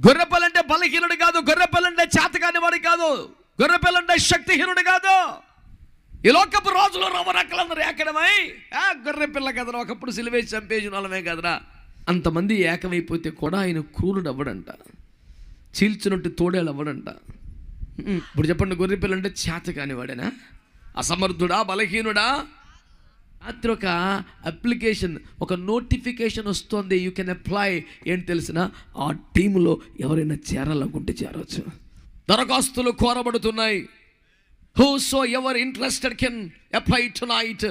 గొర్రెపల్లంటే బలహీనుడు కాదు గొర్రెపల్లంటే చేతకాని వాడు కాదు గొర్రెపల్లంటే శక్తిహీనుడు కాదు. ఈ లోకపు రోజులు రవ్వరక్కలందరూ ఏకడమై ఆ గొర్రె పిల్ల కదరా ఒకప్పుడు సిలివేసి చంపేసిన వాళ్ళమే కదరా. అంతమంది ఏకమైపోతే కూడా ఆయన క్రూరుడు అవ్వడంట చీల్చినట్టు తోడేళ్ళు అవ్వడంట ఇప్పుడు చెప్పండి గొర్రె పిల్ల అంటే చేత కానివాడేనా అసమర్థుడా బలహీనుడా? రాత్రి ఒక అప్లికేషన్ ఒక నోటిఫికేషన్ వస్తుంది. యూ కెన్ అప్లై ఏంటి తెలిసిన ఆ టీంలో ఎవరైనా చేరాలనుకుంటే చేరవచ్చు దరఖాస్తులు కోరబడుతున్నాయి. Whosoever interested can apply tonight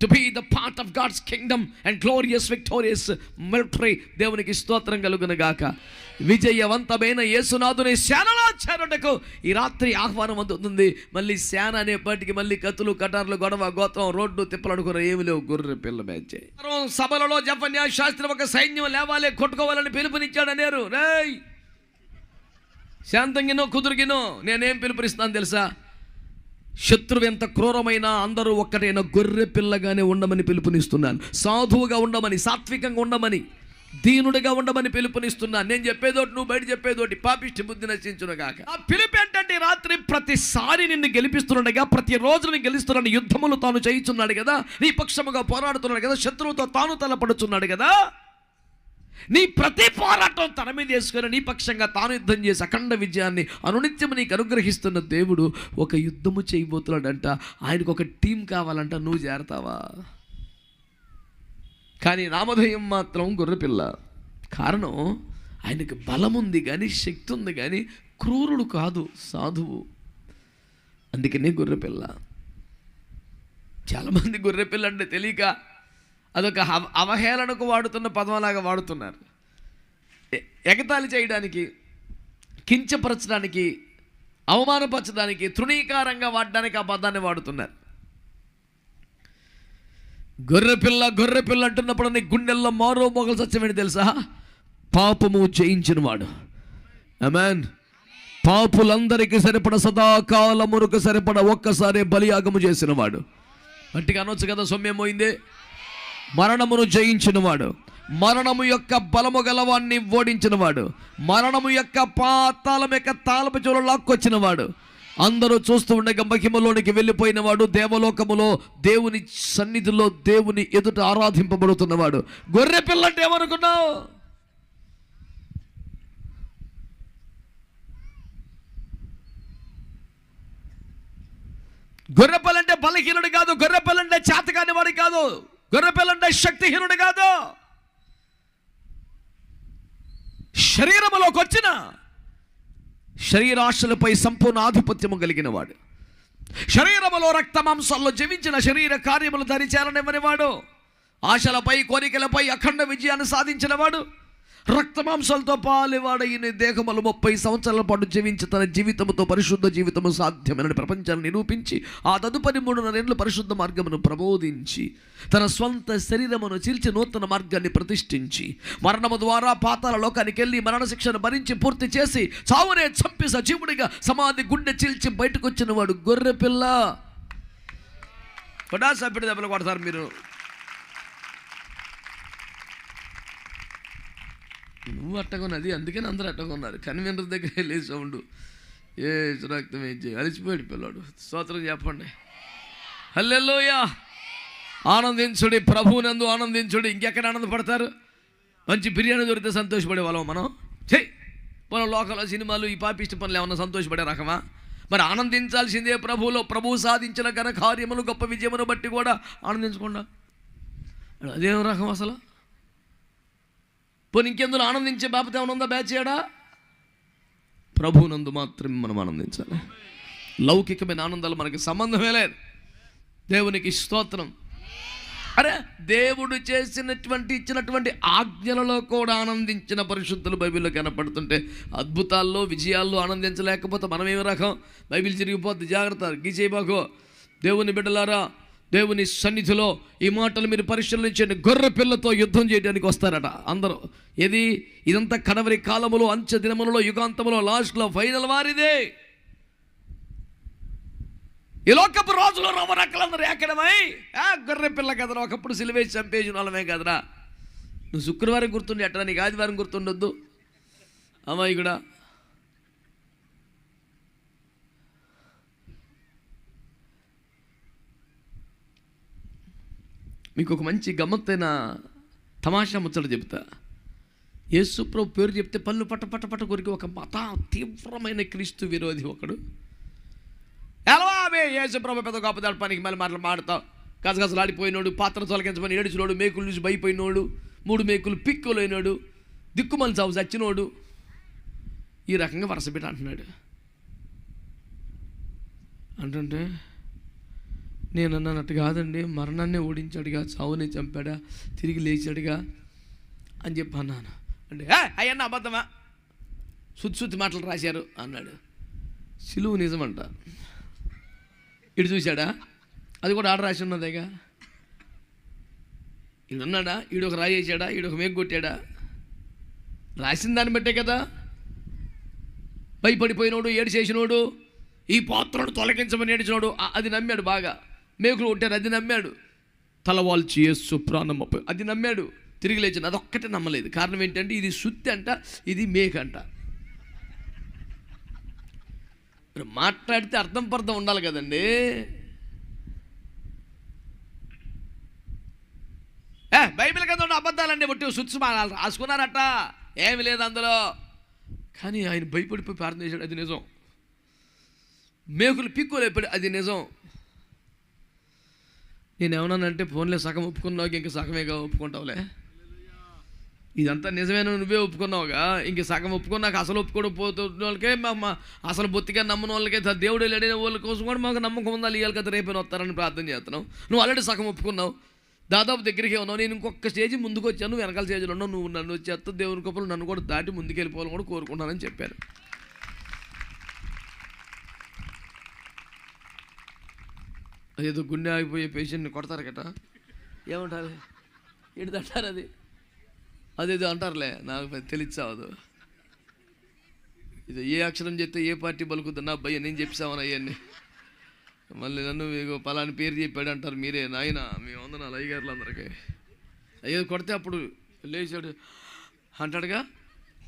to be the part of God's kingdom and glorious victorious military దేవునికి స్తోత్రం కలుగును గాక. విజయవంతమైన యేసునాథుని సేనలో చేరుటకు ఈ రాత్రి ఆహ్వానం అందుతుంది. మళ్ళీ సేన అనేప్పటికి మళ్ళీ కత్తులు కటార్లు గొడవ గోత్రం రోడ్డు తిప్పలనుకున్న ఏమి లేవు. గొర్రె పిల్ల మేచే. సభలలో జపన్యా శాస్త్రం ఒక సైన్యం లేవాలి కొట్టుకోవాలని పిలుపునిచ్చాడనేరు రేయ్! శాంతంగినో కుదురుగినో నేనేం పిలుపునిస్తాను తెలుసా? శత్రువు ఎంత క్రూరమైన అందరూ ఒక్కటైన గొర్రె పిల్లగానే ఉండమని పిలుపునిస్తున్నాను. సాధువుగా ఉండమని సాత్వికంగా ఉండమని దీనుడిగా ఉండమని పిలుపునిస్తున్నాను. నేను చెప్పేదోటి నువ్వు బయట చెప్పేదోటి పాపిష్టి బుద్ధి నశించును ఆ పిలుపు ఏంటంటే రాత్రి ప్రతిసారి నిన్ను గెలిపిస్తున్నాడుగా ప్రతి రోజు నేను గెలుస్తున్నాడు యుద్ధములు తాను చేయించున్నాడు కదా నీ పక్షముగా పోరాడుతున్నాడు కదా శత్రువుతో తాను తలపడుచున్నాడు కదా. నీ ప్రతి పోరాటం తన మీద వేసుకొని నీ పక్షంగా తాను యుద్ధం చేసి అఖండ విజయాన్ని అనునిత్యం నీకు అనుగ్రహిస్తున్న దేవుడు ఒక యుద్ధము చేయబోతున్నాడంట. ఆయనకు ఒక టీం కావాలంట. నువ్వు చేరతావా? కానీ రామధయం మాత్రం గొర్రెపిల్ల కారణం ఆయనకు బలం ఉంది కానీ శక్తి ఉంది కానీ క్రూరుడు కాదు సాధువు. అందుకనే గొర్రెపిల్ల చాలామంది గొర్రెపిల్ల అంటే తెలియక అదొక అవహేళనకు వాడుతున్న పదంలాగా వాడుతున్నారు. ఎగతాళి చేయడానికి కించపరచడానికి అవమానపరచడానికి తృణీకారంగా వాడడానికి ఆ పదాన్ని వాడుతున్నారు. గొర్రెపిల్ల గొర్రెపిల్ల అంటున్నప్పుడు నీ గుండెల్లో మారో మొగలు సత్యమేంటి తెలుసా? పాపము జయించిన వాడు అమెన్ పాపులందరికీ సరిపడ సదాకాలమునకు సరిపడ ఒక్కసారి బలియాగము చేసిన వాడు గట్టిగా అనొచ్చు కదా సొమ్యం పోయిందే? మరణమును జయించినవాడు. మరణము యొక్క బలము గలవాన్ని ఓడించినవాడు. మరణము యొక్క పాతాళం యొక్క తాళపు చెవులు లాక్కొచ్చినవాడు. అందరూ చూస్తూ ఉండగా మహిమలోనికి వెళ్ళిపోయినవాడు దేవలోకములో దేవుని సన్నిధిలో దేవుని ఎదుట ఆరాధింపబడుతున్నవాడు. గొర్రె పిల్లంటే ఏమనుకున్నావు? గొర్రెపిల్లంటే బలహీనుడు కాదు గొర్రెపిల్లంటే చేతకాని వాడు కాదు. గొర్రెపిల్లంటే శక్తిహీనుడు కాదు. శరీరములోకి వచ్చిన శరీరాశలపై సంపూర్ణ ఆధిపత్యము కలిగిన వాడు శరీరములో రక్త మాంసాల్లో జీవించిన శరీర కార్యములు ధరిచేయాలనివ్వనివాడు ఆశలపై కోరికలపై అఖండ విజయాన్ని సాధించినవాడు. రక్తమాంసాలతో పాలివాడైన దేహములు ముప్పై సంవత్సరాల పాటు జీవించి తన జీవితముతో పరిశుద్ధ జీవితము సాధ్యమైన ప్రపంచాన్ని నిరూపించి ఆ తదుపరి మూడున్నరేళ్ళు పరిశుద్ధ మార్గమును ప్రబోధించి తన స్వంత శరీరమును చీల్చి నూతన మార్గాన్ని ప్రతిష్ఠించి మరణము ద్వారా పాతాల లోకానికి వెళ్ళి మరణ శిక్షను భరించి పూర్తి చేసి చావునే చంపి సజీవుడిగా సమాధి గుండె చీల్చి బయటకు వచ్చిన వాడు గొర్రె పిల్ల కొడా సభ్యుడి దెబ్బలు కొడతారు మీరు. నువ్వు అట్టగొన్నది అందుకని అందరూ అట్టగొన్నారు కన్వీనర్ దగ్గర వెళ్ళే సౌండ్. ఏ రక్తం ఏం చేయి. అలిసిపోయాడు పిల్లాడు. స్తోత్రం చెప్పండి. హల్లెల్లోయా ఆనందించుడి ప్రభువునందు ఆనందించుడి. ఇంకెక్కడ ఆనందపడతారు? మంచి బిర్యానీ దొరికితే సంతోషపడే వాళ్ళం మనం. చెయ్యి మనం లోకల్ సినిమాలు ఈ పాపిష్టి పనులు ఏమన్నా సంతోషపడే రకమా? మరి ఆనందించాల్సిందే ప్రభువులో. ప్రభువు సాధించిన ఘన కార్యములు గొప్ప విజయమును బట్టి కూడా ఆనందించకుండా. అదేం రకం అసలు? పోనీ ఇంకెందులో ఆనందించే బాబు ఏమైనా ఉందా బ్యాచ్ చేయడా ప్రభునందు మాత్రమే మనం ఆనందించాలి. లౌకికమైన ఆనందాలు మనకి సంబంధమే లేదు. దేవునికి స్తోత్రం. అరే దేవుడు చేసినటువంటి ఇచ్చినటువంటి ఆజ్ఞలలో కూడా ఆనందించిన పరిశుద్ధులు బైబిల్లో కనపడుతుంటే అద్భుతాల్లో విజయాల్లో ఆనందించలేకపోతే మనమేమి రకం? బైబిల్ జరిగిపోద్ది జాగ్రత్త. గీచేయబాకో దేవుని బిడ్డలారా దేవుని సన్నిధిలో ఈ మాటలు మీరు పరిశీలించండి. గొర్రె పిల్లతో యుద్ధం చేయడానికి వస్తారట. అందరూ ఏది? ఇదంతా కడవరి కాలములో అంచె దినములలో యుగాంతములో లాస్ట్లో ఫైనల్ వారిదే. ఈ లోకపు రోజులో రవ్వరక్కలందరూ ఎక్కడమై ఆ గొర్రె పిల్ల కదరా ఒకప్పుడు సిలివేసి చంపేసిన వాళ్ళమే కదరా. నువ్వు శుక్రవారం గుర్తుండి అట్లా నీకు ఆదివారం గుర్తుండొద్దు? కూడా మీకు ఒక మంచి గమ్మత్తైన తమాషా ముచ్చట చెప్తా. యేసుప్రభు పేరు చెప్తే పళ్ళు పట్ట పట్ట పట్ట కొరికి ఒక మత తీవ్రమైన క్రీస్తు విరోధి ఒకడు. ఎలా ఆమె యేసుప్రభు పెద్ద గొప్ప దడపానికి మళ్ళీ మాటలు మాడతాం. గజగజలాడిపోయినోడు పాత్ర తొలగించమని ఏడుచునోడు మేకులు చూసి భయపోయినోడు మూడు మేకులు పిక్కులైనోడు దిక్కుమని చావు చచ్చినోడు. ఈ రకంగా వరసపెట్ట అంటున్నాడు. అంటుంటే నేను అన్నట్టు కాదండి మరణాన్ని ఓడించాడుగా చావుని చంపాడా తిరిగి లేచాడుగా అని చెప్పి అన్నాను. అంటే అయ్యన్న అబద్ధమా? శుద్ధి శుద్ధి మాటలు రాశారు అన్నాడు. సిలువు నిజమంట. ఇటు చూశాడా? అది కూడా ఆడ రాసి ఉన్నదేగా? ఈడున్నాడా ఈడొక ఈడు ఒక రాయి వేసాడా మేకు కొట్టాడా? రాసిన దాన్ని బట్టే కదా. భయపడిపోయినోడు ఏడు చేసినోడు ఈ పాత్రను తొలగించమని ఏడిచినోడు అది నమ్మాడు బాగా. మేకులు కొట్టారు అది నమ్మాడు. తలవాల్చి యేసు ప్రాణం అప్ప- అది నమ్మాడు. తిరిగి లేచిన అదొక్కటే నమ్మలేదు. కారణం ఏంటంటే ఇది సుత్తి అంట ఇది మేక అంట. మాట్లాడితే అర్థం పర్థం ఉండాలి కదండి. ఏ బైబిల్ కదా ఉన్న అబద్ధాలండి బట్టి సుత్సు రాసుకున్నారట. ఏమి లేదు అందులో. కానీ ఆయన భయపడిపోయి ప్రార్థన చేశాడు అది నిజం. మేకులు పిక్కోలేపాడు అది నిజం. నేను ఏమన్నానంటే ఫోన్లే సగం ఒప్పుకున్నావు ఇంక సగమేగా ఒప్పుకుంటావులే. ఇదంతా నిజమైన నువ్వే ఒప్పుకున్నావుగా? ఇంక సగం ఒప్పుకున్నాక అసలు ఒప్పుకోవడం పోతున్న వాళ్ళకే మా అసలు బొత్తిగా నమ్మని వాళ్ళకే దేవుడు లేని వాళ్ళ కోసం కూడా మాకు నమ్మకం ఉందా? ఇవ్వాలి కదా రేపైనా వస్తారని ప్రార్థన చేస్తున్నావు. నువ్వు ఆల్రెడీ సగం ఒప్పుకున్నావు. దాదాపు దగ్గరికి ఉన్నావు నేను ఇంకొక స్టేజ్ ముందుకు వచ్చాను వెనకాల స్టేజ్లో ఉన్నావు నువ్వు నన్ను వచ్చేస్తా దేవుని కృపలు నన్ను కూడా దాటి ముందుకెళ్ళిపోవాలని కూడా కోరుకుంటానని చెప్పాను అదేదో గుండె ఆగిపోయే పేషెంట్ని కొడతారు గట ఏమంటారు? ఏంటి అంటారు అది? అదేదో అంటారులే నాకు తెలిసావదు ఇది ఏ అక్షరం చెప్తే ఏ పార్టీ పలుకుద్దు నా భయ్య నేను చెప్పామని అవన్నీ మళ్ళీ నన్ను మీకు పలాని పేరు చెప్పాడు అంటారు మీరే నాయన మీ వందనాలు అయ్యగారులు అందరికీ. అయ్యో కొడితే అప్పుడు లేచాడు. అంటాడుగా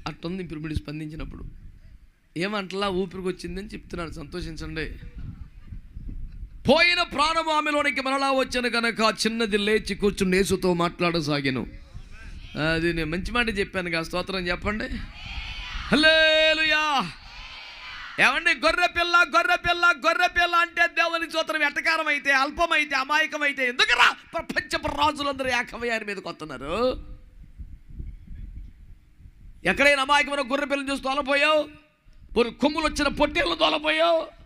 అట్టుంది ఇప్పుడు మీరు స్పందించినప్పుడు. ఏమంటలా ఊపిరికి వచ్చిందని చెప్తున్నాడు సంతోషించండి. పోయిన ప్రాణం ఆమెలోనికి మరలా వచ్చాను కనుక చిన్నది లేచి కూర్చుని యేసుతో మాట్లాడసాగాను. అది నేను మంచి మాట చెప్పాను కా స్తోత్రం చెప్పండి. హలేలుయా ఏమండి గొర్రె పిల్ల గొర్రె పిల్ల గొర్రె పిల్ల అంటే దేవుని స్తోత్రం ఎటకారం అయితే అల్పమైతే అమాయకమైతే ఎందుకరా ప్రపంచ రాజులందరూ ఏకమయ్యారి మీదకి వస్తున్నారు. ఎక్కడైనా అమాయకమైన గొర్రె పిల్లని చూసి తోలపోయావు? కొమ్ములు వచ్చిన పొట్టేళ్ళు తోలపోయావు?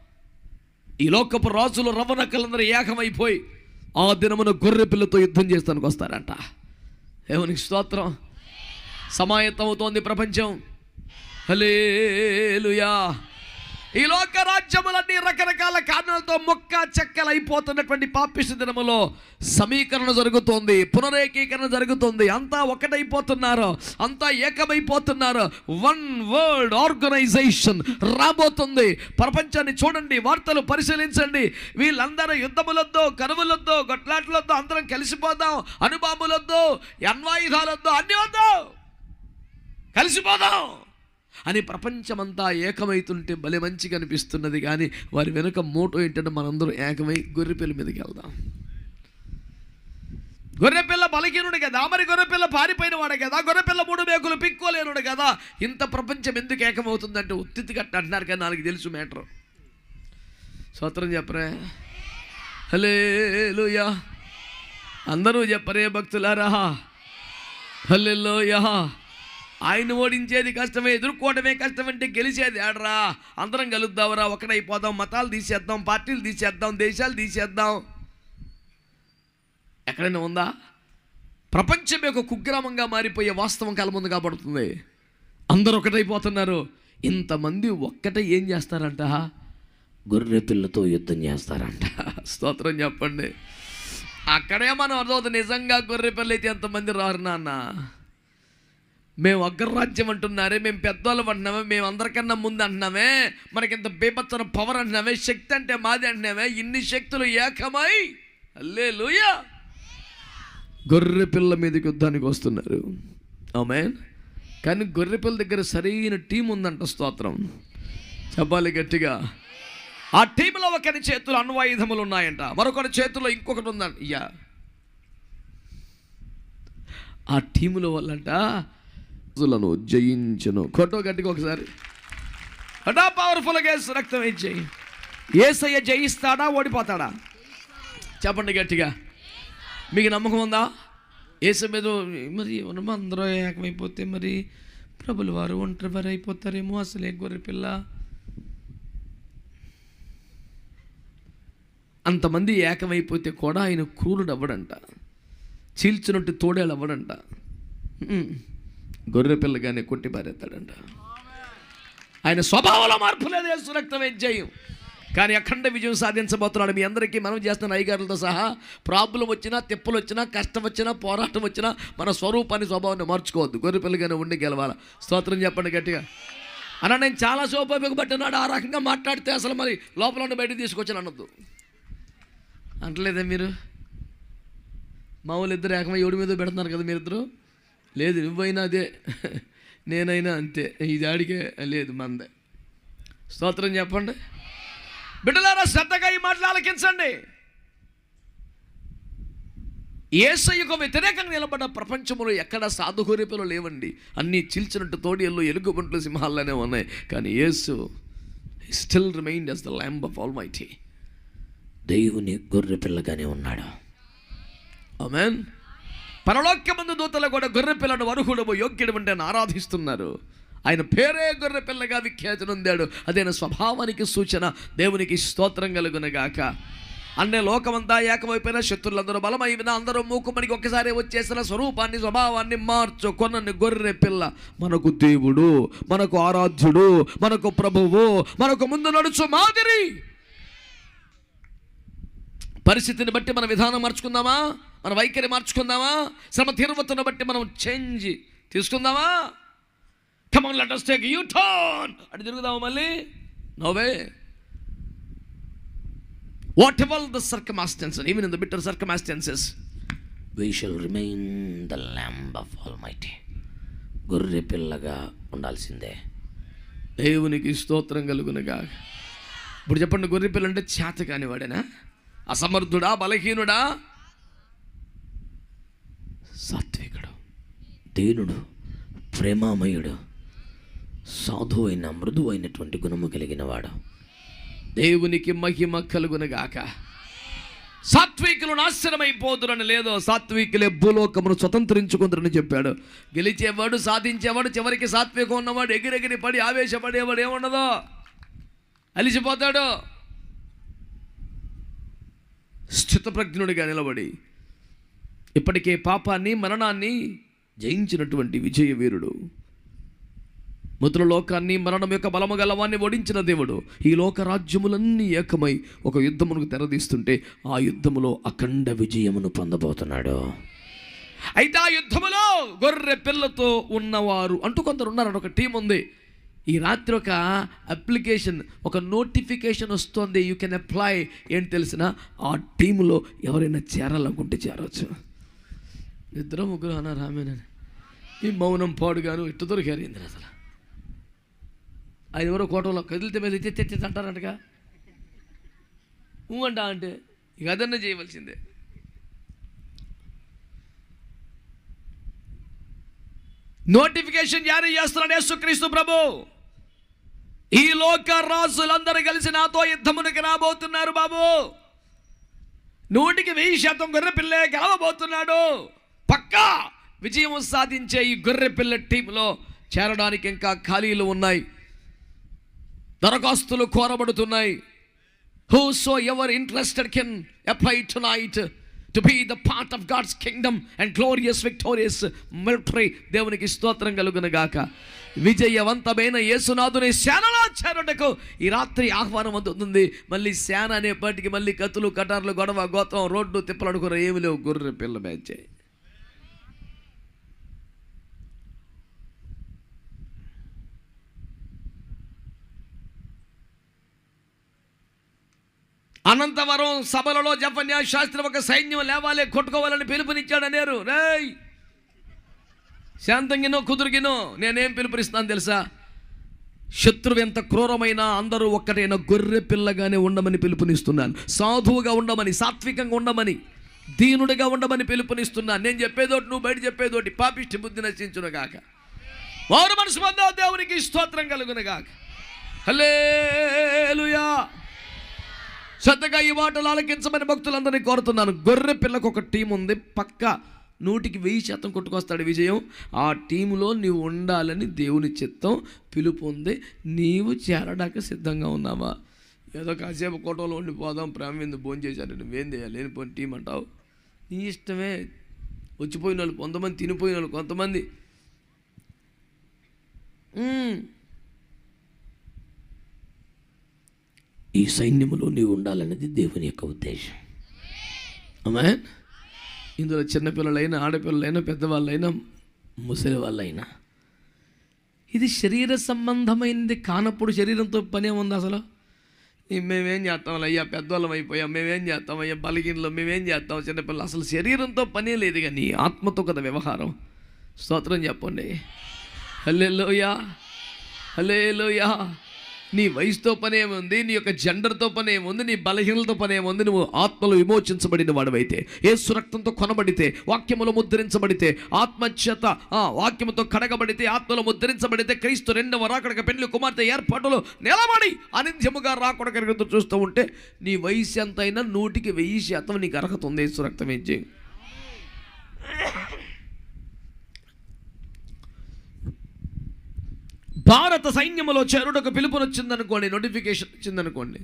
ఈ లోకపు రాజులు రవణకలందరూ ఏకమైపోయి ఆ దినమున గొర్రె పిల్లతో యుద్ధం చేస్తానికి వస్తారంట. దేవునికి స్తోత్రం. సమాయత్తం అవుతోంది ప్రపంచం. హలేలుయా ఈ లోక రాజ్యములన్నీ రకరకాల కారణాలతో మొక్క చెక్కలు అయిపోతున్నటువంటి పాపిష్టి దినములో సమీకరణ జరుగుతోంది పునరేకీకరణ జరుగుతుంది. అంతా ఒకటైపోతున్నారు అంతా ఏకమైపోతున్నారు. వన్ వరల్డ్ ఆర్గనైజేషన్ రాబోతుంది. ప్రపంచాన్ని చూడండి వార్తలు పరిశీలించండి. వీళ్ళందరూ యుద్ధములొద్దు కరువులొద్దు గొట్లాట్లొద్దు అందరం కలిసిపోదాం అనుబాబులొద్దు అన్వాయుధాలొద్దు అన్ని వద్దు! కలిసిపోదాం! అని ప్రపంచమంతా ఏకమైతుంటే భలే మంచిగా అనిపిస్తున్నది. కానీ వారి వెనుక మోటో ఏంటంటే మనందరం ఏకమై గొర్రెపిల్ల మీదకి వెళ్దాం. గొర్రెపిల్ల బలహీనుడు కదా మరి గొర్రెపిల్ల పారిపోయిన వాడే కదా గొర్రెపిల్ల మూడు మేకులు పిక్కోలేనుడు కదా. ఇంత ప్రపంచం ఎందుకు ఏకమవుతుందంటే ఉత్తితి కట్ట అంటున్నారు కానీ నాకు తెలుసు మ్యాటర్. సూత్రం చెప్పరే? హలేలుయా అందరూ చెప్పరే భక్తులారా. హల్లెలూయా. ఆయన ఓడించేది కష్టమే ఎదుర్కోవడమే కష్టం అంటే గెలిచేది ఆడరా. అందరం కలుద్దామరా ఒకటైపోదాం మతాలు తీసేద్దాం పార్టీలు తీసేద్దాం దేశాలు తీసేద్దాం. ఎక్కడైనా ఉందా? ప్రపంచం యొక్క కుగ్రామంగా మారిపోయే వాస్తవం కల ముందు కాబడుతుంది. అందరూ ఒకటైపోతున్నారు. ఇంతమంది ఒక్కటే ఏం చేస్తారంట? గొర్రె పిల్లతో యుద్ధం చేస్తారంట. స్తోత్రం చెప్పండి. అక్కడే మనం అర్థమవుతుంది నిజంగా గొర్రెపిల్ల అయితే ఎంతమంది రారు నాన్న? మేము అగ్రరాజ్యం అంటున్నారే మేము పెద్దవాళ్ళం అంటున్నామే మేము అందరికన్నా ముందు అంటున్నామే మనకింత బీభత్సన పవర్ అంటున్నామే శక్తి అంటే మాది అంటున్నామే ఇన్ని శక్తులు ఏకమై. అల్లే గొర్రె పిల్ల మీదకి యుద్ధానికి వస్తున్నారు. ఆమె కానీ గొర్రె పిల్ల దగ్గర సరైన టీం ఉందంట స్తోత్రం. చెప్పాలి గట్టిగా. ఆ టీంలో ఒకరి చేతులు అణ్వాయుధములు ఉన్నాయంట. మరొకరి చేతుల్లో ఇంకొకటి ఉందంట. ఇయ్యా ఆ టీముల వల్లంట రోజులను జయించను. కొట్టో గట్టిగా ఒకసారి. అటా పవర్ఫుల్గా వేసి రక్తం ఇచ్చేయి ఏసయ్య జయిస్తాడా ఓడిపోతాడా? చెప్పండి గట్టిగా. మీకు నమ్మకం ఉందా? ఏసు మీద మరి మనం అందరూ ఏకమైపోతే మరి ప్రభులు వారు ఒంటరి వారు అయిపోతారేమో అసలే గొర్రె పిల్ల? అంతమంది ఏకమైపోతే కూడా ఆయన క్రూరుడు అవ్వడంట చీల్చినట్టు తోడేళ్ళు అవ్వడంట గొర్రె పిల్లగానే కొట్టి పారేస్తాడంట. ఆయన స్వభావంలో మార్పు లేదు యేసు రక్తమే ఏం కానీ అఖండ విజయం సాధించబోతున్నాడు. మీ అందరికీ మనం చేస్తున్న అయ్యగారులతో సహా ప్రాబ్లం వచ్చినా తిప్పలు వచ్చినా కష్టం వచ్చినా పోరాటం వచ్చినా మన స్వరూపాన్ని స్వభావాన్ని మార్చుకోవద్దు. గొర్రె పిల్లగానే ఉండి గెలవాల? స్తోత్రం చెప్పండి గట్టిగా. అన్న నేను చాలా సోపయోగపట్టున్నాడు ఆ రకంగా మాట్లాడితే అసలు మరి లోపల ఉండి బయటకు తీసుకొచ్చాను అనొద్దు. అంటలేదా మీరు? మా వాళ్ళు ఇద్దరు ఏకమై ఎవడి మీద పెడుతున్నారు కదా మీరిద్దరు? లేదు నువ్వైనా అదే. నేనైనా అంతే. ఇది ఆడికే లేదు మందే. స్తోత్రం చెప్పండి. బిడ్డలారా శ్రద్ధగా ఈ మాటలు ఆలకించండి. ఏసయ్యకు వ్యతిరేకంగా నిలబడ్డ ప్రపంచంలో ఎక్కడ సాధుగోరిపలు లేవండి. అన్నీ చీల్చినట్టు తోడియల్లో ఎలుగుబంట్లు సింహాల్లోనే ఉన్నాయి. కానీ యేసు still remains the lamb of almighty దేవుని గొర్రె పిల్లగానే ఉన్నాడు. ఆమెన్ పరలోక్యమందు దూతలు కూడా గొర్రె పిల్లను వరుహుడము యోగ్యుడు అంటే ఆరాధిస్తున్నారు. ఆయన పేరే గొర్రె పిల్లగా విఖ్యాతి నొందాడు. అదైన స్వభావానికి సూచన దేవునికి స్తోత్రం కలుగునగాక. అన్నే లోకమంతా ఏకమైపోయిన శత్రులందరూ బలమైన అందరూ మూకుమనికి ఒక్కసారి వచ్చేసిన స్వరూపాన్ని స్వభావాన్ని మార్చు కొనని గొర్రె పిల్ల మనకు దేవుడు మనకు ఆరాధ్యుడు మనకు ప్రభువు మనకు ముందు నడుచు మాదిరి. పరిస్థితిని బట్టి మన విధానం మార్చుకుందామా? మన వైఖరి మార్చుకుందామా? శ్రమ తీవ్రతను బట్టి మనం చేంజ్ తీసుకుందామా? Come on let us take U turn అటు తిరుగుదామా మళ్ళీ? No way whatever the circumstance even in the bitter circumstances we shall remain the lamb of almighty గొర్రె పిల్లగా ఉండాల్సిందే. దేవునికి స్తోత్రం కలుగునగా ఇప్పుడు చెప్పండి గొర్రె పిల్ల అంటే చేత కానివాడేనా? అసమర్థుడా బలహీనుడా? సాత్వికుడు దీనుడు ప్రేమామయుడు సాధువైన మృదువైనటువంటి గుణము కలిగిన వాడు దేవునికి మహిమ కలుగునగాక. సాత్వికులు నాశనమైపోదురని లేదో సాత్వికులే భూలోకమును స్వతంత్రించుకుందరని చెప్పాడు. గెలిచేవాడు సాధించేవాడు చివరికి సాత్వికం ఉన్నవాడు ఎగిరెగిరి పడి ఆవేశపడేవాడు ఏముండదో? అలిసిపోతాడు. స్థితప్రజ్ఞుడిగా నిలబడి ఇప్పటికే పాపాన్ని మరణాన్ని జయించినటువంటి విజయవీరుడు మృతుల ముద్ర లోకాన్ని మరణం యొక్క బలము గలవాన్ని ఓడించిన దేవుడు. ఈ లోక రాజ్యములన్నీ ఏకమై ఒక యుద్ధమునకు తెరదీస్తుంటే ఆ యుద్ధములో అఖండ విజయమును పొందబోతున్నాడు. అయితే ఆ యుద్ధములో గొర్రె పిల్లతో ఉన్నవారు అంటూ కొందరు ఉన్నారు ఒక టీం ఉంది. ఈ రాత్రి ఒక అప్లికేషన్ ఒక నోటిఫికేషన్ వస్తుంది. యూ కెన్ అప్లై ఏంటి తెలిసిన? ఆ టీంలో ఎవరైనా చేరాలనుకుంటే చేరవచ్చు ఇద్దరు ముగ్గురు అన్నారు ఆమెనని ఈ మౌనం పాడుగాను ఇట్టు దొరికారు ఏంది అసలు. ఐదువరో ఎవరో కోటలో కదిలితే మీద తెచ్చి తెచ్చి అంటారంటగా. ఊ అంటే ఇక అదన్నా చేయవలసిందే. నోటిఫికేషన్ జారీ చేస్తున్నాడు యేసుక్రీస్తు ప్రభు. ఈ లోక రాజులందరూ కలిసి నాతో యుద్ధమునికి రాబోతున్నారు బాబు. నూటికి వెయ్యి శాతం గొర్రె పిల్లే గెలవబోతున్నాడు. పక్కా విజయం సాధించే ఈ గొర్రె పిల్ల టీంలో చేరడానికి ఇంకా ఖాళీలు ఉన్నాయి. దరఖాస్తులు కోరబడుతున్నాయి. Whosoever interested can apply tonight to be the part of God's kingdom and glorious victorious military దేవునికి స్తోత్రం కలుగును గాక. విజయవంతమైన యేసునాథుని సేనలో చేరుటకు ఈ రాత్రి ఆహ్వానం అందుతుంది. మళ్ళీ సేన అనేప్పటికి మళ్ళీ కత్తులు కటార్లు గొడవ గోత్రం రోడ్డు తిప్పలు అనుకున్న ఏమి లేవు. గొర్రె పిల్ల మేచే అనంతవరం సభలలో జపన్యా శాస్త్రి ఒక సైన్యం లేవాలి కొట్టుకోవాలని పిలుపునిచ్చాడు అనేరు. రేయ్! శాంతంగానో కుదురుగినో నేనేం పిలుపునిస్తాను తెలుసా? శత్రువు ఎంత క్రూరమైన అందరూ ఒక్కటైన గొర్రె పిల్లగానే ఉండమని పిలుపునిస్తున్నాను. సాధువుగా ఉండమని సాత్వికంగా ఉండమని దీనుడిగా ఉండమని పిలుపునిస్తున్నాను. నేను చెప్పేదోటి నువ్వు బయట చెప్పేదోటి పాపిష్టి బుద్ధి నశించును గాక. వారు మనసు మంద దేవునికి స్తోత్రం కలుగును హలే హల్లేలుయా! శ్రద్ధగా ఈ మాటలు ఆలకించమని భక్తులందరినీ కోరుతున్నాను. గొర్రె పిల్లకు ఒక టీం ఉంది. పక్క నూటికి వెయ్యి శాతం కొట్టుకొస్తాడు విజయం. ఆ టీంలో నీవు ఉండాలని దేవుని చిత్తం పిలుపు ఉంది. నీవు చేరడానికి సిద్ధంగా ఉన్నావా? ఏదో కాసేపు కోటలో ఉండిపోదాం. ప్రేమ మీద భోజనం చేశారు నువ్వేం చేయాలి లేనిపోయిన టీం అంటావు. నీ ఇష్టమే. వచ్చిపోయిన వాళ్ళు కొంతమంది తినిపోయిన వాళ్ళు కొంతమంది. ఈ సైన్యములో నీవు ఉండాలనేది దేవుని యొక్క ఉద్దేశం. అమ్మా ఇందులో చిన్నపిల్లలైనా ఆడపిల్లలైనా పెద్దవాళ్ళైనా ముసలి వాళ్ళైనా ఇది శరీర సంబంధమైనది కానప్పుడు శరీరంతో పనే ఉంది అసలు? మేమేం చేస్తాం అయ్యా పెద్దవాళ్ళం అయిపోయాం మేమేం చేస్తాం అయ్యా బలిగిన్లో మేమేం చేస్తాం చిన్నపిల్లలు? అసలు శరీరంతో పనే లేదు కానీ ఆత్మతో కదా వ్యవహారం. స్తోత్రం చెప్పండి. హలే లోయా హలే లోయా నీ వయసుతో పని ఏముంది నీ యొక్క జెండర్తో పని ఏముంది నీ బలహీనలతో పని ఏముంది నువ్వు ఆత్మలు విమోచించబడిన వాడవైతే ఏసు రక్తంతో కొనబడితే వాక్యములో ముద్రించబడితే ఆత్మచేత ఆ వాక్యముతో కడగబడితే ఆత్మలో ముద్రించబడితే క్రీస్తు రెండవ రాకడక పెళ్ళి కుమార్తె ఏర్పాటులో నిలబడి అనింద్యముగా రాకడక చూస్తూ ఉంటే నీ వయసు ఎంతైనా నూటికి వెయ్యి శాతం నీకు అర్హత ఉంది ఏసు రక్తం ఏం చేయి. భారత సైన్యములో చేరుటకు పిలుపునొచ్చిందనుకోండి నోటిఫికేషన్ వచ్చిందనుకోండి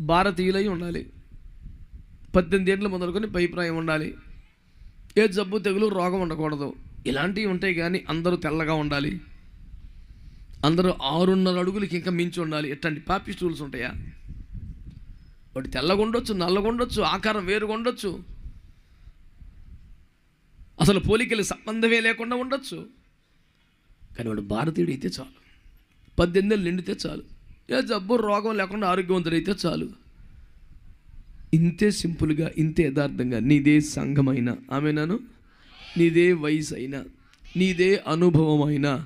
భారతీయులై ఉండాలి. పద్దెనిమిది ఏళ్ళు మొదలుకొని పైప్రాయం ఉండాలి. ఏ జబ్బు తెగులు రోగం ఉండకూడదు. ఇలాంటివి ఉంటాయి కానీ అందరూ తెల్లగా ఉండాలి. అందరూ ఆరున్నర అడుగులకి ఇంకా మించి ఉండాలి. ఎట్లాంటి పాపిస్ట్ రూల్స్ ఉంటాయా? వాటి తెల్లగా ఉండొచ్చు నల్లగా ఉండొచ్చు ఆకారం వేరుగుండొచ్చు అసలు పోలికలు సంబంధమే లేకుండా ఉండొచ్చు. కానీ వాడు భారతీయుడు అయితే చాలు. పద్దెనిమిది ఏళ్ళు నిండితే చాలు. ఏ జబ్బు రోగం లేకుండా ఆరోగ్యవంతుడైతే చాలు. ఇంతే సింపుల్గా ఇంతే యథార్థంగా నీదే సంఘమైనా ఆమెనాను? నీదే వయసు అయినా నీదే అనుభవం అయినా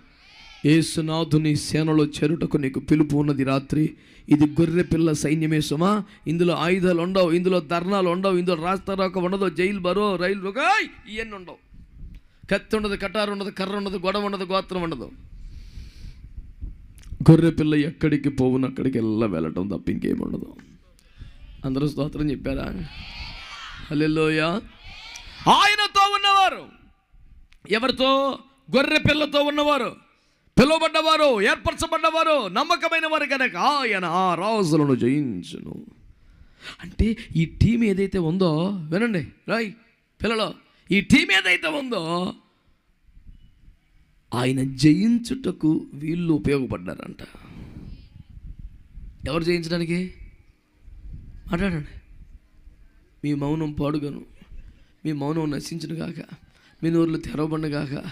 ఏసునాథుని సేనలో చేరుటకు నీకు పిలుపు ఉన్నది రాత్రి. ఇది గొర్రె పిల్ల సైన్యమే సుమా. ఇందులో ఆయుధాలు ఉండవు ఇందులో ధర్నాలు ఉండవు ఇందులో రాస్తారోక ఉండదు జైలు బరో రైలు రోగాయ్ ఇవన్నీ ఉండవు. కత్తి ఉండదు కటారు ఉండదు కర్ర ఉండదు గొడవ ఉండదు గోత్రం ఉండదు గొర్రె పిల్ల ఎక్కడికి పోవును అక్కడికి వెళ్ళ వెళ్ళటం తప్ప ఇంకేం ఉండదు అందరూ స్తోత్రం చెప్పారా? హల్లెలూయ. ఆయనతో ఉన్నవారు ఎవరితో? గొర్రె పిల్లతో ఉన్నవారు పిలువబడ్డవారు ఏర్పరచబడ్డవారు నమ్మకమైన వారు కనుక ఆయన ఆ రాజులను జయించును. అంటే ఈ టీం ఏదైతే ఉందో వినండి రాయ్ పిల్లలు ఈ టీం ఏదైతే ఉందో ఆయన జయించుటకు వీళ్ళు ఉపయోగపడ్డారంట. ఎవరు జయించడానికి? మాట్లాడండి. మీ మౌనం పాడుగను మీ మౌనం నశించును గాక మీ నోర్లు తెరవబడిన గాక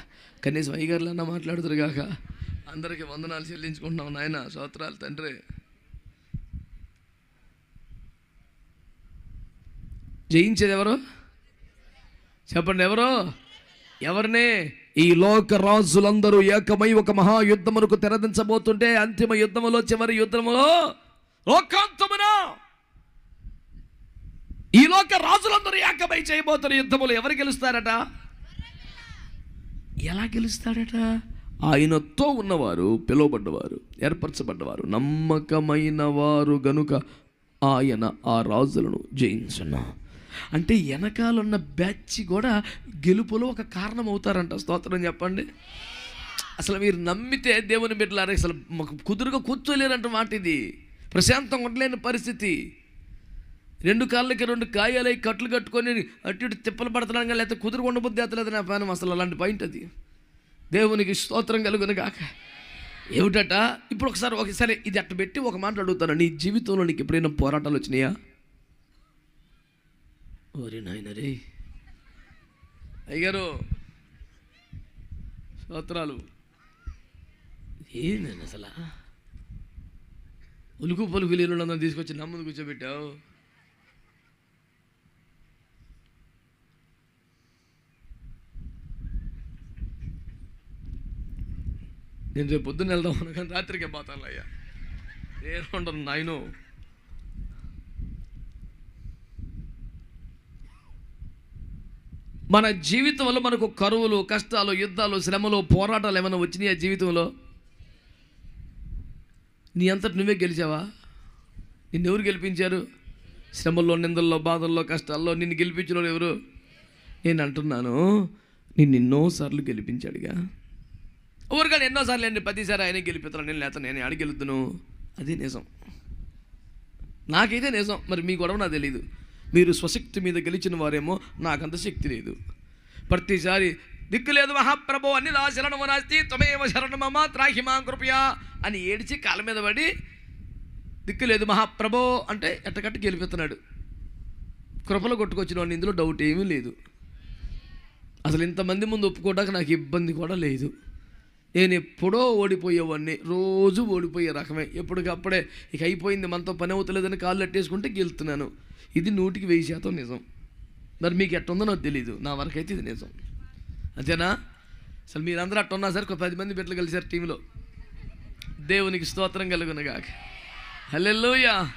కనీసం అయ్యగారులన్నా మాట్లాడుతారు గాక అందరికీ వందనాలు చెల్లించుకుంటున్నాం నాయన సోత్రాలు తండ్రి. జయించేది ఎవరు? చెప్పండి ఎవరు? ఎవరినే? ఈ లోక రాజులందరూ ఏకమై ఒక మహాయుద్ధమునకు తెరదించబోతుంటే అంతిమ యుద్ధములో చివరి యుద్ధములో లోకాంతమున ఈ లోక రాజులందరూ ఏకమై చేయబోతున్న యుద్ధములు ఎవరు గెలుస్తారట? ఎలా గెలుస్తాడట? ఆయనతో ఉన్నవారు పిలువబడ్డవారు ఏర్పరచబడ్డవారు నమ్మకమైన వారు గనుక ఆయన ఆ రాజులను జయించున్నా అంటే వెనకాలన్న బ్యాచ్ కూడా గెలుపులో ఒక కారణం అవుతారంట స్తోత్రం చెప్పండి. అసలు మీరు నమ్మితే దేవుని బిడ్డలారా అసలు మాకు కుదురుగా కూర్చోలేరంట మాట ఇది. ప్రశాంతంగా ఉండలేని పరిస్థితి. రెండు కాళ్ళకి రెండు కాయాలై కట్లు కట్టుకొని అటు ఇటు తిప్పలు పడుతున్నాను కానీ లేకపోతే కుదురు ఉండబుద్ధి ఎత్తలేదు నా పానం? అసలు అలాంటి పాయింట్ అది. దేవునికి స్తోత్రం కలుగును కాక ఏమిటట? ఇప్పుడు ఒకసారి ఒకసారి ఇది అట్ట పెట్టి ఒక మాట అడుగుతాను. నీ జీవితంలో నీకు ఎప్పుడైనా పోరాటాలు వచ్చినాయా? ఓరి నాయన రే. అయ్యారు స్తోత్రాలు. ఏందండి అసలు? ఉలుకు పలుకు లేని తీసుకొచ్చి నమ్ముని కూర్చోబెట్టావు? నేను రేపు పొద్దున్న వెళ్దాం అనుకుని రాత్రికే పోతాను అయ్యా. ఏ నాయనో? మన జీవితంలో మనకు కరువులు కష్టాలు యుద్ధాలు శ్రమలు పోరాటాలు ఏమైనా వచ్చినాయా జీవితంలో? నీ అంతటి నువ్వే గెలిచావా? నిన్నెవరు గెలిపించారు? శ్రమల్లో నిందల్లో బాధల్లో కష్టాల్లో నిన్ను గెలిపించిన ఎవరు? నేను అంటున్నాను నిన్ను ఎన్నోసార్లు గెలిపించాడుగా. ఊరికాడు ఎన్నోసార్లు అండి ప్రతిసారి ఆయన గెలిపిస్తాను నేను లేత నేను ఆడికి గెలుతును అది నిజం. నాకైతే నిజం మరి మీ గొడవ నాకు తెలియదు మీరు స్వశక్తి మీద గెలిచిన వారేమో నాకంత శక్తి లేదు. ప్రతిసారి దిక్కు లేదు మహాప్రభు అన్ని నా శరణము నాస్తి త్వమేవ శరణమమ త్రాహి మా కృపయా అని ఏడిచి కాళ్ళ మీద పడి దిక్కు లేదు మహాప్రభో అంటే ఎట్టకట్టు గెలిపిస్తున్నాడు. కృపలు కొట్టుకొచ్చిన వాడిని ఇందులో డౌట్ ఏమీ లేదు. అసలు ఇంతమంది ముందు ఒప్పుకోవడానికి నాకు ఇబ్బంది కూడా లేదు. నేను ఎప్పుడో ఓడిపోయేవాడిని రోజు ఓడిపోయే రకమే. ఎప్పటికప్పుడే ఇక అయిపోయింది మనతో పని అవుతలేదని కాళ్ళు అట్టేసుకుంటే గెలుతున్నాను. ఇది నూటికి వెయ్యి శాతం నిజం. మరి మీకు ఎట్టుందో నాకు తెలీదు. నా వరకైతే ఇది నిజం. అంతేనా? అసలు మీరందరూ అట్టున్నా సరే ఒక పది మంది బిడ్డలు కలిశారు టీంలో. దేవునికి స్తోత్రం కలుగునగాక హలెల్లోయా.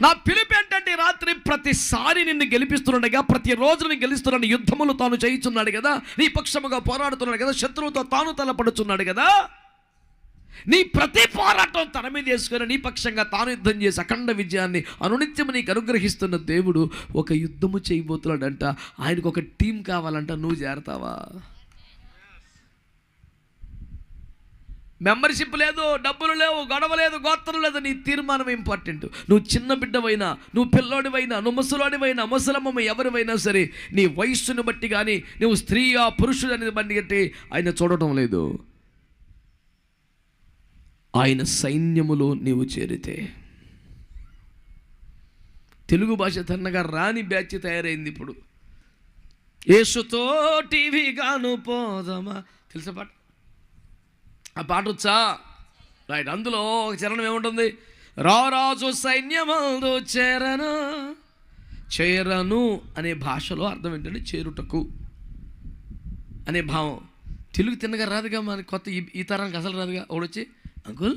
నా పిలుపు ఏంటంటే రాత్రి ప్రతిసారి నిన్ను గెలిపిస్తున్నాడుగా ప్రతిరోజు నేను గెలుస్తున్నాడు యుద్ధములు తాను చేయిస్తున్నాడు కదా నీ పక్షముగా పోరాడుతున్నాడు కదా శత్రువుతో తాను తలపడుచున్నాడు కదా. నీ ప్రతి పోరాటం తన మీద వేసుకొని నీ పక్షంగా తాను యుద్ధం చేసి అఖండ విజయాన్ని అనునిత్యం నీకు అనుగ్రహిస్తున్న దేవుడు ఒక యుద్ధము చేయబోతున్నాడంట. ఆయనకు ఒక టీం కావాలంట. నువ్వు చేరతావా? మెంబర్షిప్ లేదు డబ్బులు లేవు గొడవ లేదు గోత్రం లేదు నీ తీర్మానం ఇంపార్టెంట్ నువ్వు చిన్న బిడ్డవైనా నువ్వు పిల్లోడివైనా నువ్వు ముసలోడివైనా ముసలమ్మ ఎవరివైనా సరే నీ వయస్సును బట్టి కానీ నువ్వు స్త్రీయా పురుషుడు అనేది బట్టి ఆయన చూడటం లేదు. ఆయన సైన్యములో నీవు చేరితే. తెలుగు భాష తన్నగా రాని బ్యాచ్ తయారైంది ఇప్పుడు. యేసుతో టీవీ గాను పోదమా? తెలుసా పాట? ఆ పాట వచ్చా? రైట్ అందులో ఒక చరణం ఏముంటుంది? రారాజు సైన్యమందు చేరను చేరను అనే భాషలో అర్థం ఏంటంటే చేరుటకు అనే భావం. తెలుగు తిన్నగా రాదుగా మన కొత్త ఈ ఈ తరానికి అసలు రాదుగా? ఒకడొచ్చి అంకుల్?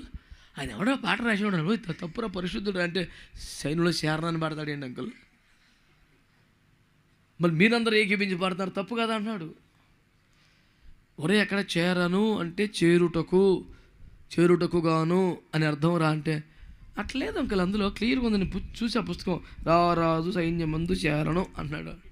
ఆయన ఎవడో పాట రాసేవాడు తప్పురా పరిశుద్ధుడు అంటే సైన్యంలో చేరనని పాడతాడు ఏంటి అంకుల్? మళ్ళీ మీరందరూ ఏకీపించి పాడతారు. తప్పు కదా అన్నాడు. ఒరే ఎక్కడ చేరను అంటే చేరుటకు చేరుటకు గాను అని అర్థం రా అంటే అట్లేదు అంకుల్. అందులో క్లియర్గా ఉందని చూసి ఆ పుస్తకం రారాజు సైన్యమందు చేరను అన్నాడు.